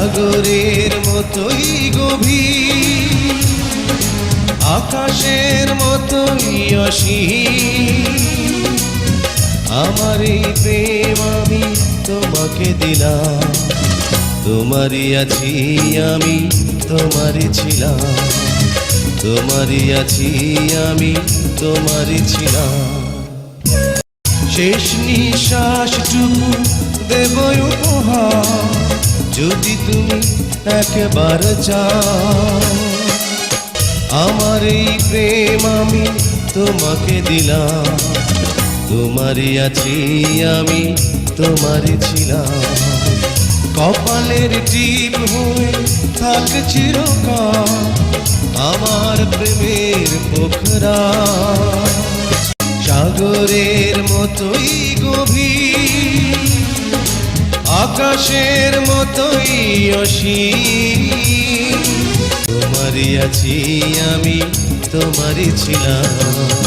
সাগরের মতোই গভীর, আকাশের মতোই অসীম। আমার এই প্রেম আমি তোমাকে দিলাম, তোমারই আছি আমি, তোমারই ছিলাম। তোমারই আছি আমি, তোমারই ছিলাম। শেষ নিঃশ্বাসটুকু দেব উপহার। যদি তুমি একবার চাও, আমার এই প্রেম আমি তোমাকে দিলাম। তোমারই আছি আমি, তোমারই ছিলাম। কপালের টিপ হয়ে থাক চিরকাল, আমার প্রেমের পোখরা। সাগরের মতোই গভীর আকাশের মতোই অসীম। তোমারই আছি আমি তোমারই ছিলাম।